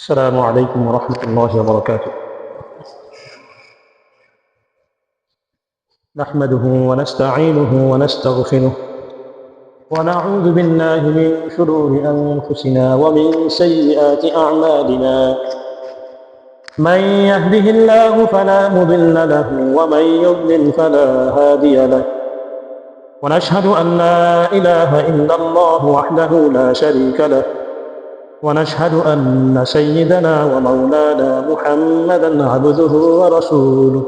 السلام عليكم ورحمة الله وبركاته. نحمده ونستعينه ونستغفره ونعوذ بالله من شرور أنفسنا ومن سيئات أعمالنا. من يهده الله فلا مضل له ومن يضلل فلا هادي له. ونشهد أن لا إله إلا الله وحده لا شريك له. ونشهد أن سيدنا ومولانا محمدا عبده ورسوله.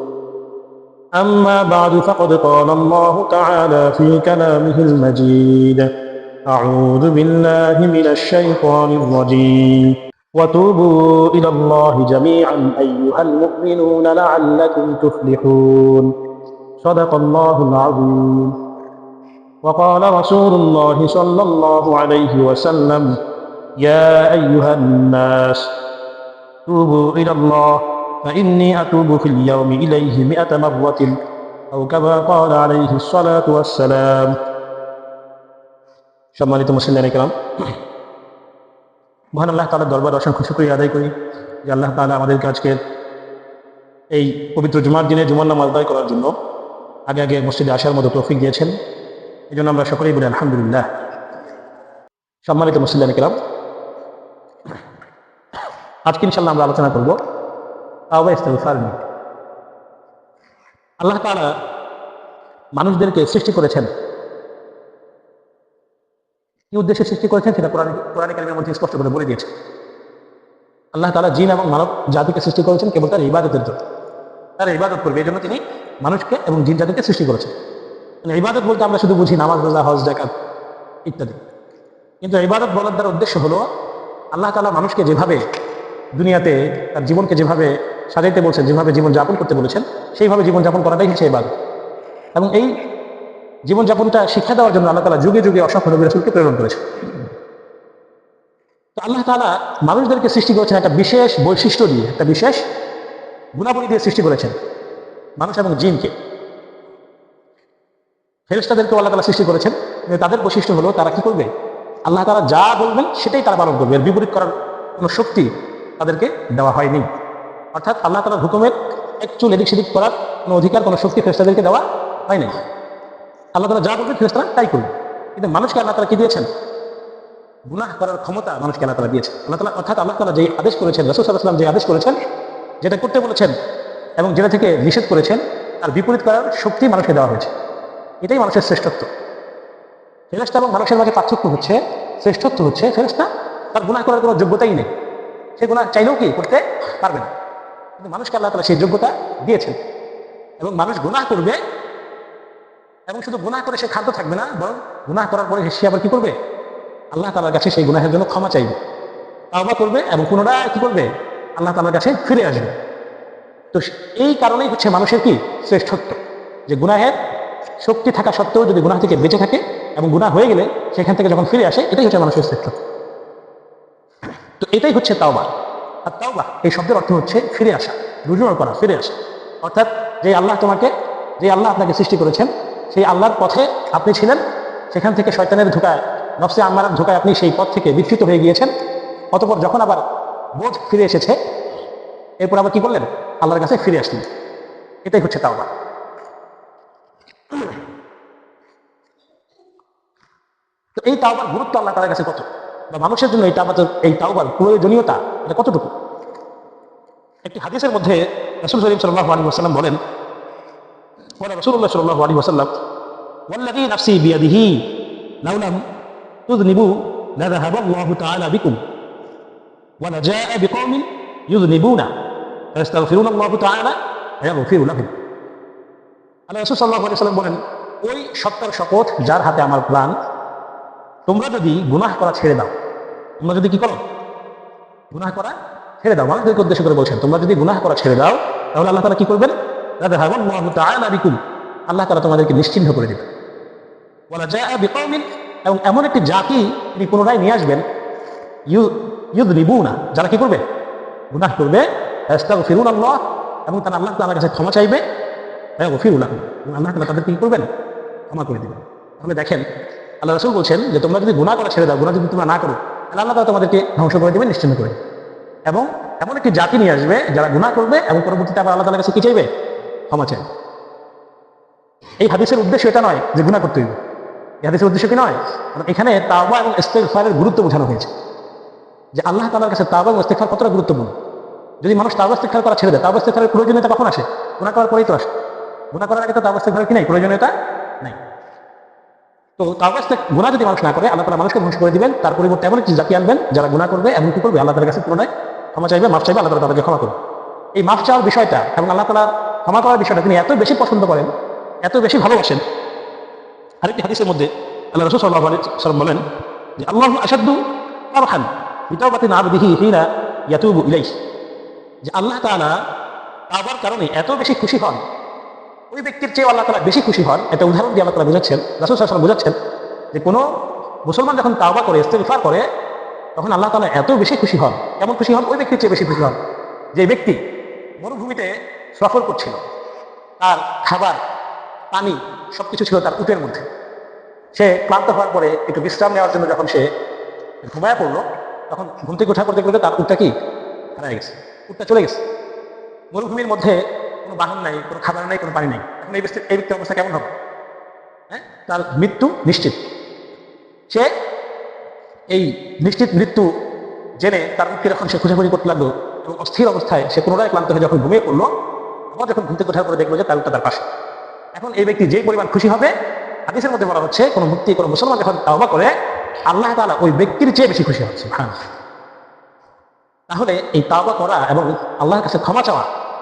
أما بعد فقد قال الله تعالى في كلامه المجيد أعوذ بالله من الشيطان الرجيم. وتوبوا إلى الله جميعا أيها المؤمنون لعلكم تفلحون. صدق الله العظيم. وقال رسول الله صلى الله عليه وسلم يا أيها الناس توبوا إلى الله فإني أتوب في اليوم إليه مئة مرة أو كما قال عليه الصلاة والسلام সম্মানিত মুসলিম ইকরাম মহান আল্লাহ তাআলার দরবার অসংখ্য শুকরিয়া আদায় করি যে আল্লাহ তাআলা আমাদেরকে আজকের এই পবিত্র জুমার দিনে জুমার নাম আদায় করার জন্য আগে আগে মসজিদে আসার মতো তৌফিক দিয়েছেন এই জন্য আমরা সকলেই বলি আলহামদুলিল্লাহ সম্মানিত মুসলিম ইকরাম আজকে ইনশাল্লাহ আমরা আলোচনা করব আল্লাহ তাআলা মানুষদেরকে সৃষ্টি করেছেন। কি উদ্দেশ্যে সৃষ্টি করেছেন সেটা কোরআন কালিমের মধ্যে স্পষ্ট করে বলে দিয়েছে। আল্লাহ তাআলা জিন এবং মানব জাতিকে সৃষ্টি করেছেন কেবল তার ইবাদতের জন্য। তার ইবাদত করবে এই জন্য তিনি মানুষকে এবং জিন জাতিকে সৃষ্টি করেছেন। মানে ইবাদত বলতে আমরা শুধু বুঝি নামাজ, রোজা, হজ জাকাত ইত্যাদি। কিন্তু ইবাদত বলার দ্বারা উদ্দেশ্য হলো আল্লাহ তাআলা মানুষকে যেভাবে দুনিয়াতে তার জীবনকে যেভাবে সাজাইতে বলছেন, যেভাবে জীবন যাপন করতে বলেছেন, সেইভাবে জীবন যাপন করাটাই হচ্ছে ইবাদত এবং এই জীবনযাপনটা শিক্ষা দেওয়ার জন্য আল্লাহ তালা যুগে যুগে অসংখ্য নবী রাসুলকে প্রেরণ করেছেন। তো আল্লাহ তালা মানুষদেরকে সৃষ্টি করেছেন একটা বিশেষ বৈশিষ্ট্য দিয়ে, একটা বিশেষ গুণাবলী দিয়ে সৃষ্টি করেছেন মানুষ এবং জিনকে। ফেরেস্তাদেরকেও আল্লাহ তালা সৃষ্টি করেছেন তাদের বৈশিষ্ট্য হলো তারা কি করবে? আল্লাহ তালা যা বলবেন সেটাই তারা পালন করবে। এর বিপরীত করার কোনো শক্তি তাদেরকে দেওয়া হয়নি। অর্থাৎ আল্লাহ তালার হুকুমের একটু এদিক সেদিক করার কোনো অধিকার, কোনো শক্তি ফেরেস্তাদেরকে দেওয়া হয়নি। আল্লাহ তালা যা বলবেন ফেরেস্তারা তাই করবে। কিন্তু মানুষকে আল্লাহ তালা কি দিয়েছেন? গুনাহ করার ক্ষমতা মানুষকে আল্লাহ তালা দিয়েছেন। আল্লাহ তালা অর্থাৎ আল্লাহ তালা যে আদেশ করেছেন, রসুল সাল্লাহাম যে আদেশ করেছেন, যেটা করতে বলেছেন এবং যেটা থেকে নিষেধ করেছেন, তার বিপরীত করার শক্তি মানুষকে দেওয়া হয়েছে। এটাই মানুষের শ্রেষ্ঠত্ব। ফেরেস্তা এবং মানুষের মাঝে পার্থক্য হচ্ছে, শ্রেষ্ঠত্ব হচ্ছে ফেরেস্তা তার গুনাহ করার কোনো যোগ্যতাই নেই। সে গুণা চাইলেও কি করতে পারবে না। কিন্তু মানুষকে আল্লাহ তালা সেই যোগ্যতা দিয়েছেন। এবং মানুষ গুনাহ করবে এবং শুধু গুনাহ করে সে খাদ্য থাকবে না, বরং গুনাহ করার পরে সে আবার কি করবে? আল্লাহ তালার কাছে সেই গুনাহের জন্য ক্ষমা চাইবে। তাওবা করবে এবং পুনরায় কি করবে? আল্লাহ তালার কাছে ফিরে আসবে। তো এই কারণেই হচ্ছে মানুষের কি? শ্রেষ্ঠত্ব। যে গুনাহের শক্তি থাকা সত্ত্বেও যদি গুনাহ থেকে বেঁচে থাকে এবং গুনাহ হয়ে গেলে সেখান থেকে যখন ফিরে আসে, এটাই হচ্ছে মানুষের শ্রেষ্ঠত্ব। তো এটাই হচ্ছে তাওবা। আর তাওবা, এই শব্দের অর্থ হচ্ছে ফিরে আসা রুজু করা, ফিরে আসা। অর্থাৎ যে আল্লাহ তোমাকে, যে আল্লাহ আপনাকে সৃষ্টি করেছেন, সেই আল্লাহর পথে আপনি ছিলেন, সেখান থেকে শয়তানের ধোকায়, নফসে আম্মার ধোকায় আপনি সেই পথ থেকে বিচ্যুত হয়ে গিয়েছেন। অতপর যখন আবার বোধ ফিরে এসেছে, এরপর আবার কি করলেন? আল্লাহর কাছে ফিরে আসলেন। এটাই হচ্ছে তাওবা। তো এই তাওবার গুরুত্ব আল্লাহ তার কাছে কত? বা মানুষের জন্য এই তাওবা এই তাওবার প্রয়োজনীয়তা এটা কতটুকু একটি হাদিসের মধ্যে রসুল করিম সাল্লাহ আলী ওসাল্লাম বলেন বলে রসুল্লাহ সাল্লাহ আলী ওসাল্লাম والذي نفسي بيده لو لم تذنبوا لذهب الله تعالى بكم ولجاء بقوم يذنبون فيستغفرون الله تعالى فيغفر لهم আল্লাহ রসুল সাল্লাহ আলি সাল্লাম বলেন ওই সত্তার শপথ যার হাতে আমার প্রাণ তোমরা যদি গুনাহ করা ছেড়ে দাও তোমরা যদি কি করো? গুনাহ করা ছেড়ে দাও। মানুষদেরকে উদ্দেশ্য করে বলছেন, তোমরা যদি গুনাহ করা ছেড়ে দাও, তাহলে আল্লাহ তালা কি করবেন? দাদা হাবন বিকুম। আল্লাহ তারা তোমাদেরকে নিশ্চিহ্ন করে দেবেন। বলা যায় বিকমিন এবং এমন একটি জাতি তিনি পুনরায় নিয়ে আসবেন। ইউ ইউদ নিবু না যারা কি করবে? গুনাহ করবে। ফিরুন আল্লাহ এবং তারা আল্লাহ তালার কাছে ক্ষমা চাইবে। ফিরুল আল্লাহ তালা তাদেরকে কি করবেন? ক্ষমা করে দেবেন। তাহলে দেখেন, আল্লাহ রসুল বলছেন যে, তোমরা যদি গুণা করা ছেড়ে দাও গুণা যদি তোমরা না করো আল্লাহ তোমাদেরকে ধ্বংস করে দেবে নিশ্চিন্ন করে। এবং এমন একটি জাতি নিয়ে আসবে যারা গুনাহ করবে এবং পরবর্তীতে আবার আল্লাহ কাছে কি চাইবে? ক্ষমা চাইবে। এই হাদিসের উদ্দেশ্য এটা নয় যে গুণা করতে হইবে। এই হাদিসের উদ্দেশ্য কি নয়? এখানে তাওবা এবং ইস্তেগফারের গুরুত্ব বোঝানো হয়েছে। যে আল্লাহ তালার কাছে তাওবা এবং ইস্তেগফার কতটা গুরুত্বপূর্ণ? যদি মানুষ তাওবা ইস্তেগফার করা ছেড়ে দেয়, তাওবা ইস্তেগফারের প্রয়োজনীয়তা কখন আসে? গুনাহ করার পরেই তো আসে। গুনাহ করার আগে তো তাওবা ইস্তেগফারের কি নাই? প্রয়োজনীয়তা নাই তার কাছ থেকে গুনাহ যদি মানুষ না করে, আল্লাহ তালা মানুষকে ধ্বংস করে দিবেন। তার পরিবর্তে এমন একটি জাতি আনবেন, যারা গুণা করবে, এমন কি করবে? আল্লাহ কাছে পুনরায় ক্ষমা চাইবে, মাফ চাইবে আল্লাহ তালা তাদেরকে ক্ষমা করবে এই মাফ চাওয়ার বিষয়টা এবং আল্লাহ তালার ক্ষমা করার বিষয়টা তিনি এত বেশি পছন্দ করেন, এত বেশি ভালোবাসেন। আরেকটি হাদিসের মধ্যে আল্লাহ রসুল সাল্লাহ সাল্লাম বলেন যে, আল্লাহ আসাদু আরহান বিতাওবাতি না আবদিহি হিনা ইয়াতুবু ইলাইহ। যে আল্লাহ তাআলা তাওবার কারণে এত বেশি খুশি হন ওই ব্যক্তির চেয়ে আল্লাহ তাআলা বেশি খুশি হন। এটা উদাহরণ দিয়ে আল্লাহ তাআলা বোঝাচ্ছেন, রাসূল আলাইহি বোঝাচ্ছেন যে কোনো মুসলমান যখন তাওবা করে, ইস্তেগফার করে, তখন আল্লাহ তাআলা এত বেশি খুশি হন। কেমন খুশি হন? ওই ব্যক্তির চেয়ে বেশি খুশি হন যে ব্যক্তি মরুভূমিতে সফর করছিল। তার খাবার, পানি সবকিছু ছিল তার উটের মধ্যে। সে ক্লান্ত হওয়ার পরে একটু বিশ্রাম নেওয়ার জন্য যখন সে ঘুমায় পড়ল, তখন ঘুম থেকে ওঠা করতে করতে তার উটটা কি? হারায় গেছে। উটটা চলে গেছে। মরুভূমির মধ্যে কোনো বাহন নাই, কোনো খাবার নাই, কোনো পানি নেই। এখন এই ব্যক্তির এই ব্যক্তির অবস্থা কেমন হবে? হ্যাঁ? তার মৃত্যু নিশ্চিত। সে এই নিশ্চিত মৃত্যু জেনে তার মুখকে এখন সে খুঁজাখুঁজি করতে লাগল এবং অস্থির অবস্থায় সে পুনরায় ক্লান্ত হয়ে যখন ঘুমিয়ে পড়ল, আবার যখন ঘুম থেকে ওঠার পরে দেখল যে তার উটটা তার পাশে। এখন এই ব্যক্তি যে পরিমাণ খুশি হবে, হাদিসের মধ্যে বলা হচ্ছে, কোনো মুক্তি, কোনো মুসলমান যখন তাওবা করে, আল্লাহ তাআলা ওই ব্যক্তির চেয়ে বেশি খুশি হচ্ছে তাহলে এই তাওবা করা এবং আল্লাহর কাছে ক্ষমা চাওয়া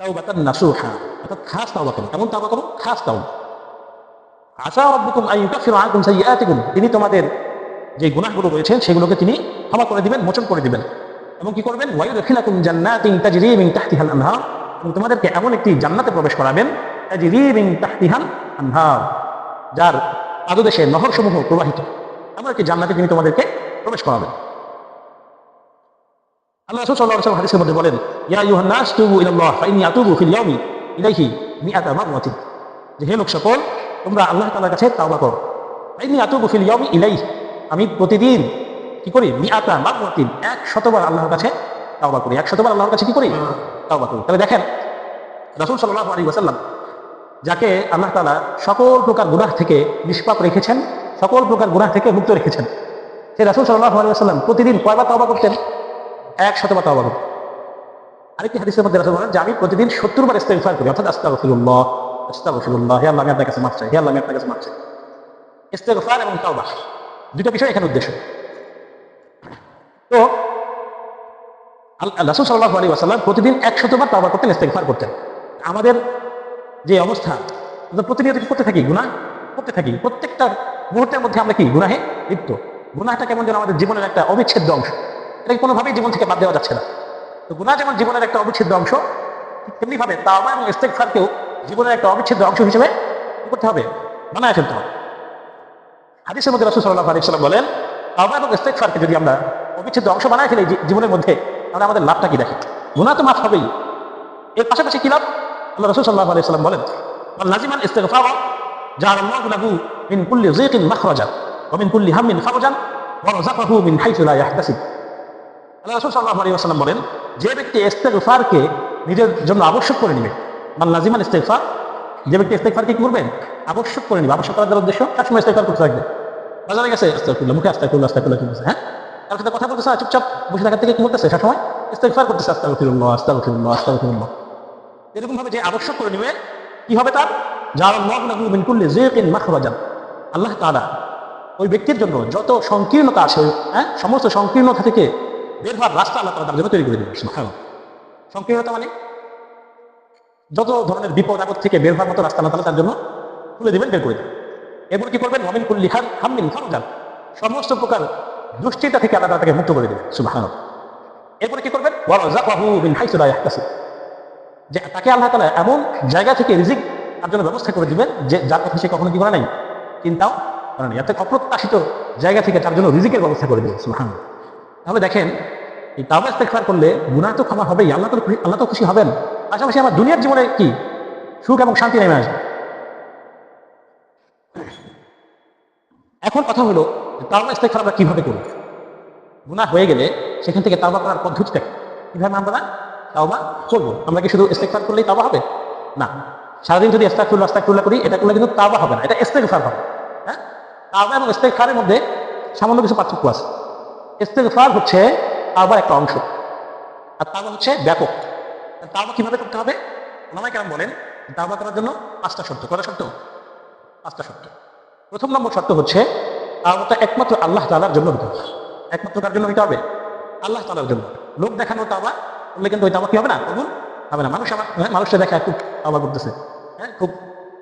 অর্থাৎ খাস করো? খাস আশা তিনি তোমাদের যে গুনাহগুলো রয়েছেন, সেগুলোকে তিনি ক্ষমা করে দিবেন, মোচন করে দিবেন। এবং কি করবেন? তোমাদেরকে এমন একটি জান্নাতে প্রবেশ করাবেন, তাজরি মিন তাহতিহাল আনহার, যার প্রবাহিত। এমন একটি জান্নাতে তিনি তোমাদেরকে প্রবেশ করাবেন। আল্লাহ রাসূল সাল্লাল্লাহু হাদিসের মধ্যে বলেন, ইয়া তুবু যে হে লোক সকল, তোমরা আল্লাহ তাআলার কাছে তাওবা করো। ফাইন্নী আতুবু আমি প্রতিদিন কি করি? মিআতা মাররাতিন আল্লাহর কাছে তাওবা করি। এক শতবার আল্লাহর কাছে কি করি? তাওবা করি। তাহলে দেখেন, রাসূল সাল্লাল্লাহু আলাইহি ওয়াসাল্লাম যাকে আল্লাহ তাআলা সকল প্রকার গুনাহ থেকে নিষ্পাপ রেখেছেন, সকল প্রকার গুনাহ থেকে মুক্ত রেখেছেন সেই রাসূল সাল্লাল্লাহু আলাইহি ওয়াসাল্লাম প্রতিদিন কয়বার তাওবা করতেন? এক শতবার তাওবা করতেন আরেকটি হাদিসের মধ্যে রাসূল বলেন যে, আমি প্রতিদিন 70 বার ইস্তেগফার করি। অর্থাৎ আস্তাগফিরুল্লাহ আস্তাগফিরুল্লাহ, হে আল্লাহ আপনার কাছে চাই, হে আল্লাহ আপনার কাছে মাফ চাই। ইস্তেগফার এবং তাওবা দুটো বিষয় এখানে উদ্দেশ্য। তো রাসূল সাল্লাল্লাহু আলাইহি ওয়াসাল্লাম প্রতিদিন 100 বার তাওবা করতেন, ইস্তেগফার করতেন। আমাদের যে অবস্থা প্রতিনিয়ত করতে থাকি? গুনাহ করতে থাকি। প্রত্যেকটা মুহূর্তের মধ্যে আমরা কি? গুনাহে লিপ্ত। গুনাহটা কেমন যেন আমাদের জীবনের একটা অবিচ্ছেদ্য অংশ। এটাকে কোনোভাবেই জীবন থেকে বাদ দেওয়া যাচ্ছে না। তো গুনাহ যেমন জীবনের একটা অবিচ্ছেদ্য অংশ, ঠিক তেমনি ভাবে তাওবা এবং ইস্তেগফারকেও জীবনের একটা অবিচ্ছেদ্য অংশ হিসেবে করতে হবে? বানায় ফেলতে হবে। হাদিসের মধ্যে রাসূল সাল্লাল্লাহু আলাইহি ওয়াসাল্লাম বলেন, তাওবা এবং ইস্তেগফারকে যদি আমরা অবিচ্ছেদ্য অংশ বানায় ফেলি জীবনের মধ্যে, তাহলে আমাদের লাভটা কি দেখে গুনাহ তো মাফ হবেই। এর পাশাপাশি কি লাভ? আল্লাহ রাসূল সাল্লাল্লাহু আলাইহি ওয়াসাল্লাম বলেন নাজিমান ইস্তিগফার জাআল আল্লাহু লাহু মিন মাখরাজান ওয়া মিন কুল্লি হাম্মিন ফারজান ওয়া রাযাকাহু মিন লা ইয়াহতাসিব বলেন, যে ব্যক্তি ইস্তিগফারকে নিজের জন্য আবশ্যক করে নেবে, মান লাজিমান ইস্তিগফার, যে ব্যক্তি ইস্তিগফারকে কি করবেন? আবশ্যক করে নেবে। আবশ্যক করার উদ্দেশ্য সবসময় ইস্তিগফার করতে থাকবে। বাজারে গেছে, আস্তাগফিরুল্লাহ, মুখে আস্তাগফিরুল্লাহ আস্তাগফিরুল্লাহ কি হ্যাঁ? তার সাথে কথা বলতেছে, চুপচাপ বসে থাকার থেকে কি করতেছে? সবসময় ইস্তেগফার করতেছে, আস্তাগফিরুল্লাহ আস্তাগফিরুল্লাহ আস্তাগফিরুল্লাহ এরকম ভাবে যে আবশ্যক করে নেবে, কি হবে তার? যার মিন কুল্লি যিকিন মাখরাজান আল্লাহ তাআলা ওই ব্যক্তির জন্য যত সংকীর্ণতা আছে হ্যাঁ? সমস্ত সংকীর্ণতা থেকে বের হওয়ার রাস্তা আল্লাহ জন্য তৈরি করে সুবহানাল্লাহ। সংকীর্ণতা মানে? যত ধরনের বিপদ, আপদ থেকে বের হওয়ার মতো রাস্তা আল্লাহ তার জন্য খুলে দিবেন, বের করে দেবেন। এরপর কি করবেন? ওয়ামিন কুল্লি হাম হাম্মিন ফারজান। সমস্ত প্রকার দুশ্চিন্তা থেকে আল্লাহ তাকে মুক্ত করে দেবেন, সুবহানাল্লাহ। এরপরে কি করবেন? মিন যে তাকে আল্লাহ তালা এমন জায়গা থেকে রিজিক তার জন্য ব্যবস্থা করে দিবেন যে যার কথা সে কখনো কি করে নাই, চিন্তাও নাই। এত অপ্রত্যাশিত জায়গা থেকে তার জন্য রিজিকের ব্যবস্থা করে দিবেন, সুবহানাল্লাহ। তাহলে দেখেন, এই তাওবা ইস্তেগফার করলে গুনাহ তো ক্ষমা হবেই, আল্লাহ তো আল্লাহ তো খুশি হবেন। পাশাপাশি আমার দুনিয়ার জীবনে কি? সুখ এবং শান্তি নেমে আসবে। এখন কথা হলো তাওবা ইস্তেগফার আমরা কীভাবে করব গুনাহ হয়ে গেলে সেখান থেকে তাওবা করার পদ্ধতিটা? কীভাবে আমরা তাওবা করব? আমরা কি শুধু ইস্তেগফার করলেই তাওবা হবে? না। সারাদিন যদি ইস্তাগফিরুল্লাহ ইস্তাগফিরুল্লাহ করি, এটা করলে কিন্তু তাওবা হবে না, এটা ইস্তেগফার হবে। হ্যাঁ? তাওবা এবং ইস্তেগফারের মধ্যে সামান্য কিছু পার্থক্য আছে। ইস্তেগফার হচ্ছে তাওবার একটা অংশ। আর তাওবা হচ্ছে ব্যাপক। তাওবা কীভাবে করতে হবে? ওনারা কেমন বলেন তাওবা করার জন্য পাঁচটা শর্ত। কটা শর্ত? পাঁচটা শর্ত। প্রথম নম্বর শর্ত হচ্ছে তাওবাটা একমাত্র আল্লাহ তালার জন্য হতে হবে। একমাত্র কার জন্য হইতে হবে? আল্লাহ তালার জন্য। লোক দেখানো তাওবা করলে কিন্তু ওই তাওবা কি হবে না? কবুল হবে না। মানুষ আমার হ্যাঁ, মানুষটা দেখা খুব তাওবা করতেছে। হ্যাঁ খুব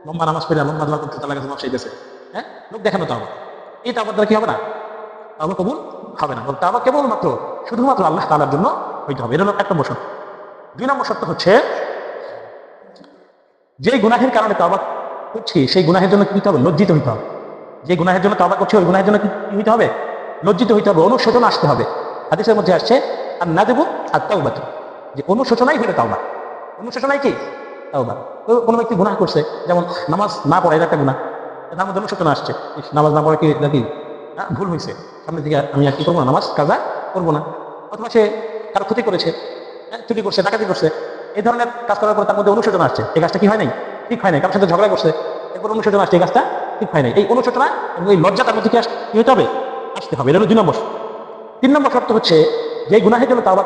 লম্বা নামাজ পড়ে লম্বা দোয়া করতে তার কাছে মাপ চাইতেছে হ্যাঁ লোক দেখানো তাওবা। এই তাওবার দ্বারা কি হবে না? তাওবা কবুল হবে না। তাওবা কেবলমাত্র শুধুমাত্র আল্লাহ তালার জন্য হইতে হবে। এটা হলো এক নম্বর দুই নম্বর শর্ত হচ্ছে যে গুনাহের কারণে তাওবা করছি, সেই গুনাহের জন্য কি হবে? লজ্জিত হইতে হবে। যে গুনাহের জন্য তাওবা করছি, ওই গুনাহের জন্য কি হইতে হবে? লজ্জিত হইতে হবে, অনুশোচনা আসতে হবে। হাদিসের মধ্যে আসছে আর না দেবো আর তাওবাত যে অনুশোচনাই হলো তাওবা। অনুশোচনাই কি? তাওবা। তো কোনো ব্যক্তি গুনাহ করছে, যেমন নামাজ না পড়া এটা একটা গুনাহ, তার মধ্যে অনুশোচনা আসছে। নামাজ না পড়া কি না, ভুল হয়েছে। সামনে দিকে আমি আর কি করব না? নামাজ কাজা করব না। অথবা সে কারও ক্ষতি করেছে হ্যাঁ, চুরি করছে ডাকাতি করছে এই ধরনের কাজ করার পর তার মধ্যে অনুশোচনা আসছে। এই কাজটা কি হয় নাই? ঠিক হয় নাই। কারোর সাথে ঝগড়া করছে এরপর অনুশোচনা আসছে এই কাজটা ঠিক হয় নাই। এই অনুশোচনা এবং এই লজ্জা তার মধ্যে কি কি হতে হবে? আসতে হবে। এটা হলো দুই নম্বর। তিন নম্বর শর্ত হচ্ছে যে গুনাহের জন্য তাওবা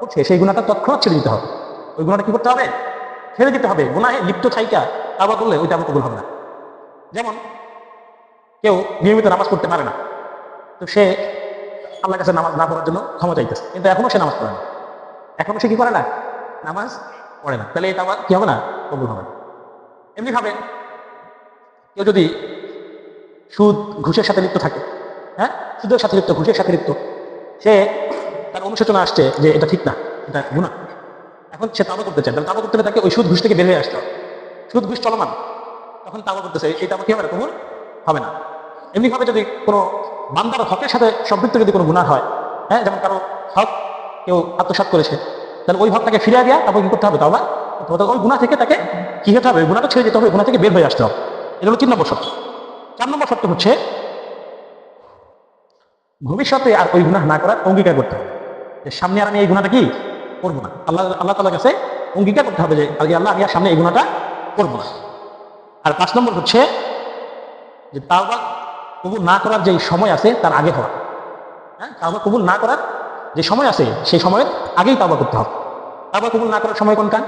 করছে সেই গুণাটা তৎক্ষণাৎ ছেড়ে দিতে হবে। ওই গুণাটা কি করতে হবে? ছেড়ে দিতে হবে। গুনাহে লিপ্ত থাইকা তাওবা করলে ওইটা আমার কবুল হবে না। যেমন কেউ নিয়মিত নামাজ পড়তে পারে না। তো সে আল্লাহর কাছে নামাজ না পড়ার জন্য ক্ষমা চাইতেছে। কিন্তু এখনও সে নামাজ পড়ে না। এখনও সে কি করে না? নামাজ পড়ে না। তাহলে এটা আমার কি হবে না? কবুল হবে না। এমনি ভাবে কেউ যদি সুদ, ঘুষের সাথে লিপ্ত থাকে হ্যাঁ? সুদের সাথে লিপ্ত, ঘুষের সাথে লিপ্ত, সে তার অনুশোচনা আসছে যে এটা ঠিক না, এটা গুণা এখন সে তাবা করতে চায়। তাহলে তাবা করতে তাকে ওই সুদ, ঘুষ থেকে বের হয়ে আসতে হবে। সুদ, ঘুষ চলমান। তখন তাবা করতেছে, এই তাবা কি হবে না? কবুল হবে না। এমনিভাবে যদি কোনো বান্দার হকের সাথে সম্পৃক্ত যদি কোনো গুণা হয় হ্যাঁ যেমন কারও হক কেউ আত্মসাৎ করেছে, তাহলে ওই হকটাকে ফিরিয়ে দেওয়া তারপর কি করতে হবে? তাওবা ওই গুণা থেকে তাকে কি হতে হবে? গুণাটা ছেড়ে যেতে হবে গুণা থেকে বের হয়ে আসতে হবে। এটা হলো তিন নম্বর শর্ত। চার নম্বর শর্ত হচ্ছে ভবিষ্যতে আর ওই গুনাহ না করার অঙ্গীকার করতে হবে। যে সামনে আর আমি এই গুণাটা কি করব না? আল্লাহ আল্লাহ তালার কাছে অঙ্গীকার করতে হবে যে আগে আল্লাহ, আমি আর সামনে এই গুণাটা করব না। আর পাঁচ নম্বর হচ্ছে যে তাওবা কবুল না করার যে সময় আছে, তার আগে হওয়া হ্যাঁ? তাওবা কবুল না করার যে সময় আছে, সেই সময়ের আগেই তাওবা করতে হবে। তাওবা কবুল না করার সময় কোনটা?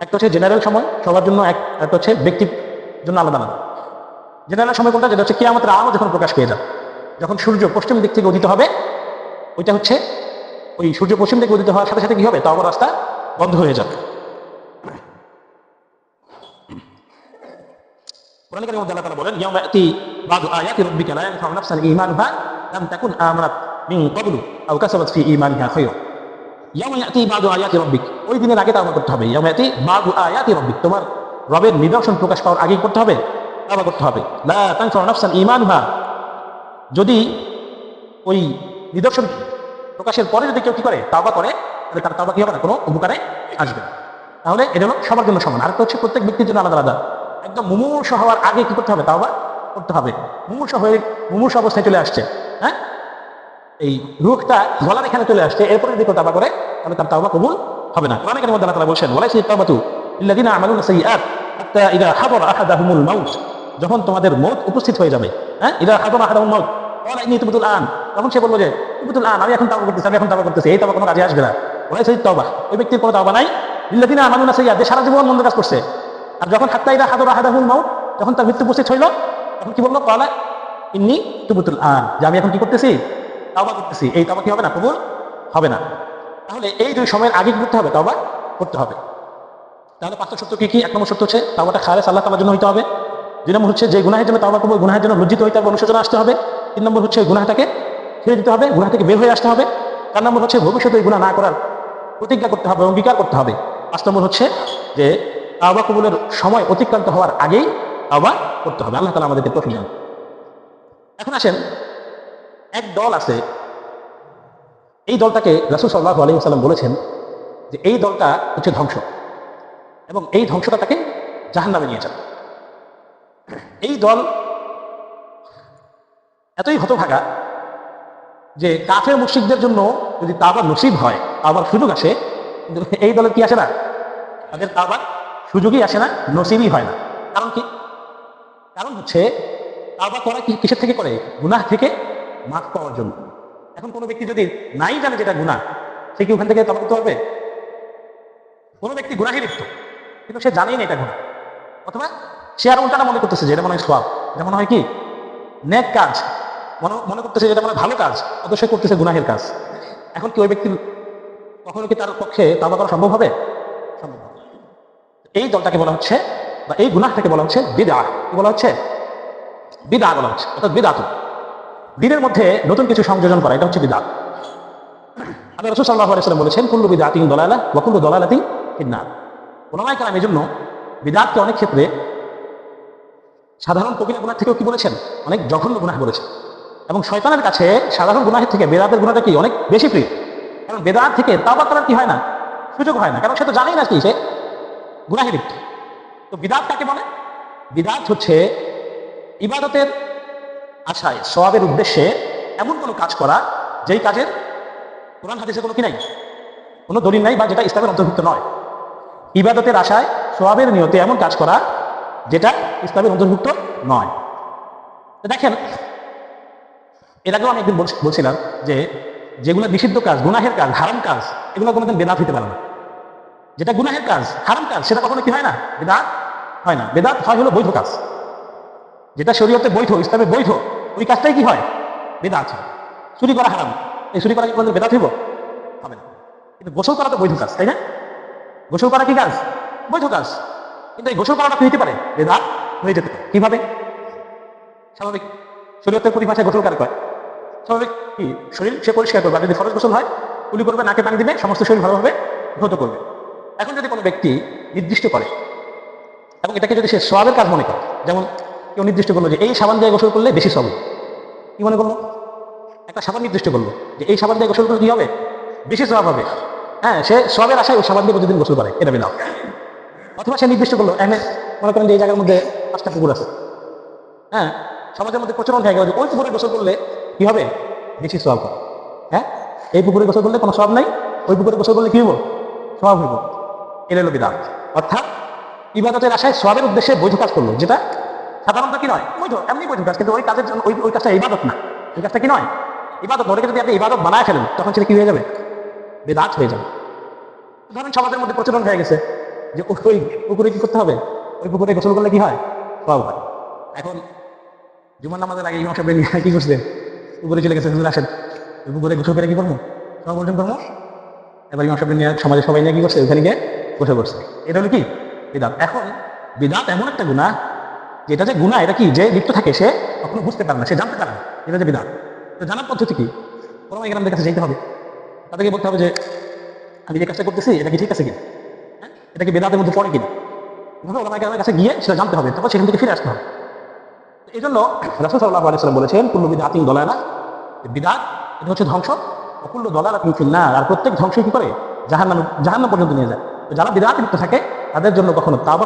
একটা হচ্ছে জেনারেল সময়, সবার জন্য এক, একটা হচ্ছে ব্যক্তির জন্য আলাদা আলাদা। জেনারেল সময় কোনটা? যেটা হচ্ছে কেয়ামতের আলো যখন প্রকাশ পেয়ে যাবে। যখন সূর্য পশ্চিম দিক থেকে উদিত হবে, ওইটা হচ্ছে ওই সূর্য পশ্চিম দিকে উদিত হওয়ার সাথে সাথে কি হবে? তাওবার রাস্তা বন্ধ হয়ে যাবে। কোরআন মধ্যে আল্লাহ বলেন বাদু আয়াতি রাব্বিকা লা ইয়ানফাউ নাফসান ঈমানুহা লাম তাকুন আমানাত মিন ক্বাবলু আও কাসাবাত ফি ঈমানিহা খায়রা ইয়াউমা ইয়াতি বাদু আয়াতি রাব্বিক ওই দিনের আগে তাওবা করতে হবে। ইয়াউমা ইয়াতি বাদু আয়াতি রাব্বিক তোমার রবের নিদর্শন প্রকাশ পাওয়ার আগেই করতে হবে। তাওবা করতে হবে। লা তানফাউ নাফসান ঈমানুহা। যদি ওই নিদর্শন প্রকাশের পরে যদি কেউ কি করে, তাওবা করে, তাহলে তার তাওবা কি হবে না? কোনো উপকারে আসবে না। তাহলে এটা হলো সবার জন্য সমান। আর হচ্ছে প্রত্যেক ব্যক্তির জন্য আলাদা আলাদা। একদম মুমূর্ষ হওয়ার আগে কি করতে হবে? তাওবা করতে হবে। মুমূর্ষ হয়ে, মুমূর্ষ অবস্থায় চলে আসছে হ্যাঁ? এই রুখটা গলার এখানে চলে আসছে এরপরে যদি তাওবা করে, তাহলে তার তাওবা কবুল হবে না। কোরআন কারিমের মধ্যে আল্লাহ বলছেন, ওয়ালাইসা তাওবাতু লিল্লাযিনা আমালুনা হাত্তা আহাদাহুমুল মাউত। যখন তোমাদের মৌত উপস্থিত হয়ে যাবে হ্যাঁ? মাউত। ইন্নী তুবতুল আন। তখন সে যে, তুবতুল আন, আমি এখন তাওবা করতেছি, আমি এখন তাওবা করতেছি, এই তাওবা কোনো কাজে আসবে না। তাওবা, ওই ব্যক্তির কোনো তাওবা নাই। আমালুনা সারা জীবন মন্দ কাজ করছে। আর যখন হাত্তা ইদা হাদারা আহাদাহুমুল মাউত, যখন তার মৃত্যু উপস্থিত হইল তখন কি বলল? কলা, ইন্নি তুবতুল আন। যে আমি এখন কি করতেছি? তাওবা করতেছি। এই তাওবা কি হবে না? কবুল হবে না। তাহলে এই দুই সময়ের আগে করতে হবে? তাওবা করতে হবে। তাহলে পাঁচটা সত্য কি কি? এক নম্বর সত্য হচ্ছে তাওবাটা খালেস আল্লাহ তালার জন্য হইতে হবে। দুই নম্বর হচ্ছে যে গুনাহের জন্য তাওবা কবুল, গুনাহের জন্য লজ্জিত হইতে হবে অনুশোচনা আসতে হবে। তিন নম্বর হচ্ছে গুনাহটাকে ছেড়ে দিতে হবে গুণা থেকে বের হয়ে আসতে হবে। চার নম্বর হচ্ছে ভবিষ্যতে এই গুণা না করার প্রতিজ্ঞা করতে হবে, অঙ্গীকার করতে হবে। পাঁচ নম্বর হচ্ছে যে তাওবা কবুলের সময় অতিক্রান্ত হওয়ার আগেই তাওবা করতে হবে। আল্লাহ তালা আমাদেরকে তফিক এখন আসেন, এক দল আছে। এই দলটাকে রাসুল সাল্লাহ আলী সাল্লাম বলেছেন যে এই দলটা হচ্ছে ধ্বংস এবং এই ধ্বংসটা তাকে জাহান নামে নিয়ে যাবে। এই দল এতই হতভাগা যে কাফের মুশিকদের জন্য যদি তাবার নসিব হয় তাবার সুযোগ আসে এই দলের কি আসে না? তাদের তাবার সুযোগই আসে না, নসিবই হয় না। কারণ কি? কারণ হচ্ছে তাবা করা কি কিসের থেকে করে? গুনাহ থেকে মাফ পাওয়ার জন্য। এখন কোনো ব্যক্তি যদি নাই জানে যেটা গুনাহ, সে কি ওখান থেকে তবা করতে পারবে? কোনো ব্যক্তি গুনাহে লিপ্ত, কিন্তু সে জানেই না এটা গুনাহ। অথবা সে আর উল্টাটা মনে করতেছে যে এটা মনে হয় সব এটা মনে হয় কি? নেক কাজ। মনে মনে করতেছে যে এটা মনে ভালো কাজ, অথচ সে করতেছে গুনাহের কাজ। এখন কি ওই ব্যক্তি কখনো কি তার পক্ষে তাবা করা সম্ভব হবে? সম্ভব এই দলটাকে বলা হচ্ছে বা এই গুনাহটাকে বলা হচ্ছে বিদা কি বলা হচ্ছে? বিদা বলা হচ্ছে, অর্থাৎ বিদাত। দিনের মধ্যে নতুন কিছু সংযোজন করা, এটা হচ্ছে বিদাত আল্লাহ রসুল সাল্লাহ আলাইসাল্লাম বলেছেন, কুল্লু বিদাতিং দলালা ওয়াকুল্লু দলালাতিং ফিন্নার। ওলামাই কালাম এই জন্য বিদাতকে অনেক ক্ষেত্রে সাধারণ কবিরা গুণার থেকেও কি বলেছেন? অনেক জঘন্য গুনাহ বলেছেন। এবং শয়তানের কাছে সাধারণ গুনাহের থেকে বেদাতের গুণাটা কি অনেক বেশি প্রিয়? কারণ বেদাত থেকে তাবা করার কি হয় না? সুযোগ হয় না। কারণ সে তো জানেই না কি সে গুনাহে লিপ্ত তো বিদাত কাকে বলে? বিদাত হচ্ছে ইবাদতের আশায় সবাবের উদ্দেশ্যে এমন কোনো কাজ করা যেই কাজের কোরআন হাদিসে কোনো কি নাই? কোনো দলিল নাই বা যেটা ইসলামের অন্তর্ভুক্ত নয়। ইবাদতের আশায় সোয়াবের নিয়তে এমন কাজ করা যেটা ইসলামের অন্তর্ভুক্ত নয়। দেখেন, এর আগেও আমি একদিন বলছিলাম যে যেগুলো নিষিদ্ধ কাজ, গুনাহের কাজ, হারাম কাজ, এগুলো কোনোদিন বেদাত হইতে পারে না। যেটা গুনাহের কাজ, হারাম কাজ, সেটা কখনো কি হয় না? বেদাত হয় না। বেদাত হয় হলো বৈধ কাজ। যেটা শরীয়তে বৈধ, ইসলামে বৈধ, ওই কাজটাই কি হয়? বেদাত হয়। চুরি করা হারাম। এই চুরি করা কি কোনোদিন বেদাত হইব? হবে না। কিন্তু গোসল করা তো বৈধ কাজ, তাই না? গোসল করা কি কাজ? বৈধ কাজ। কিন্তু এই গোসল করাটা হতে পারে? বেদাত হয়ে যেতে পারে। কীভাবে? স্বাভাবিক। শরীয়তের পরিভাষায় গোসল কার কয়। স্বাভাবিক কি? শরীর সে পরিষ্কার করবে। যদি খরচ গোসল হয়, কুলি করবে, নাকে পানি দিবে, সমস্ত শরীর ভালোভাবে ধৌত করবে। এখন যদি কোনো ব্যক্তি নির্দিষ্ট করে এবং এটাকে যদি সে সবাবের কাজ মনে করে, যেমন কেউ নির্দিষ্ট করল যে এই সাবান দিয়ে গোসল করলে বেশি সব কি মনে করল? একটা সাবান নির্দিষ্ট করল যে এই সাবান দিয়ে গোসল করলে কি হবে? বেশি সব হবে। হ্যাঁ সে সবের আশায় ওই সাবান দিয়ে প্রতিদিন গোসল করে, এটা বেদাও অথবা সে নির্দিষ্ট করল এমএ মনে করেন যে এই জায়গার মধ্যে পাঁচটা পুকুর আছে। হ্যাঁ সমাজের মধ্যে প্রচলন গেল ওই পুকুরে গোসল করলে কি হবে? বেশি সব হবে। হ্যাঁ এই পুকুরে গোসল করলে কোনো সব নাই, ওই পুকুরে গোসল করলে কি হব সব হইব। হলো বিদাত অর্থাৎ ইবাদতের আশায় সবের উদ্দেশ্যে বৈধ কাজ করল। যেটা সাধারণত কি নয়? বৈধ, এমনি বৈধ কাজ। কিন্তু ওই কাজের জন্য, ওই ওই কাজটা ইবাদত না। ওই কাজটা কি নয়? ইবাদত ওটাকে যদি আপনি ইবাদত বানায় ফেলেন, তখন সেটা কি হয়ে যাবে? বেদাত হয়ে যাবে। ধরেন সমাজের মধ্যে প্রচলন হয়ে গেছে যে ওই পুকুরে কি করতে হবে? ওই পুকুরে গোসল করলে কি হয়? সব হয়। এখন জুমার নামাজের আগে ইমাম সাহেব নিয়ে কি করছে পুকুরে চলে গেছে আসেন। ওই পুকুরে গোসল করে কি করব? সব অর্জন করব। এবার ইমাম সাহেব নিয়ে সমাজে সবাই নিয়ে কি করছে? ওখানে গিয়ে গোসল করছে এটা হলো কি? বিদাত। এখন বিদাত এমন একটা গুণা, যেটা যে গুণা, এটা কি? যে লিপ্ত থাকে, সে কখনো বুঝতে পারে না, সে জানতে পারে না, এটা যে বিদাত। তো জানার পদ্ধতি কি? কোনো এখানে কাছে যেতে হবে। তাদেরকে বলতে হবে যে, আমি যে কাজটা করতেছি, এটা কি ঠিক আছে কিনা? হ্যাঁ? এটা কি বেদাতের মধ্যে পড়ে কিনা? এভাবে ওলামাই কেরামের কাছে গিয়ে সেটা জানতে হবে, তারপর সেখান থেকে ফিরে আসতে হবে। এই জন্য রাসুল সাল্লাহ আলাইসাল্লাম বলেছেন, কুল্লু বিদাতিং দলালা। বিদাত, এটা হচ্ছে ধ্বংস। অকুল্লু দলালা তুমি ফিল্লা আর প্রত্যেক ধ্বংস কি করে? জাহান্নাম জাহান্নাম পর্যন্ত নিয়ে যায়। যারা বিদাত লিপ্ত থাকে তাদের জন্য কখনো তাবা